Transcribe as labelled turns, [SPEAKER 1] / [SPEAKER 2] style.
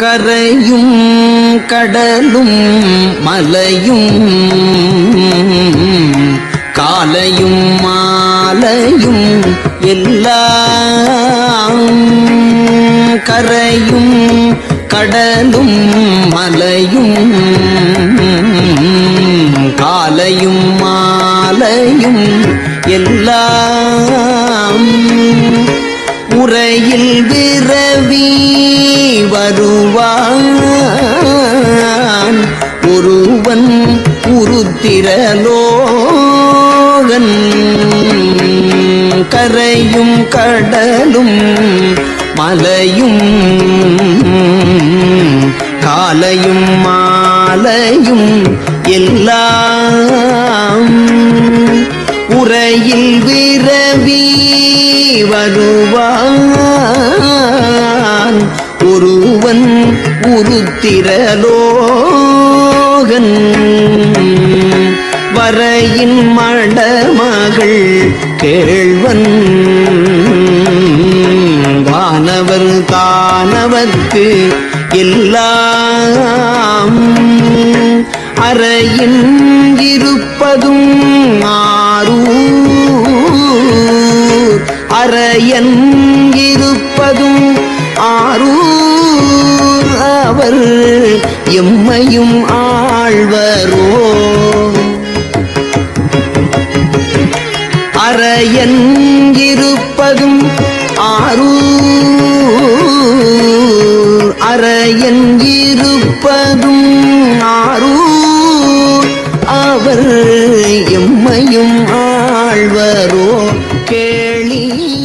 [SPEAKER 1] கரையும் கடலும் மலையும் காலையும் மாலையும் எல்லாம் கரையும் கடலும் மலையும் காலையும் மாலையும் எல்லாம் ஒருவன் உருத்திரலோகன். கரையும் கடலும் மலையும் காலையும் மாலையும் எல்லாம் உரையில் விரவி வருவான். ஒருவன் உருத்திரலோ மகன் வரையின் மடமகள் கேழ்வன் வானவர் தானவர்க்கு எல்லாம் அறையின் இருப்பதும் ஆரூர். அறையன் இருப்பதும் ஆரூர். அவர் எம்மையும் ஆ வாழ்வரோ? அறையன் இருப்பதும் ஆரூர். அறையன் இருப்பதும் ஆரூர். அவர் எம்மையும் ஆழ்வரோ? கேளி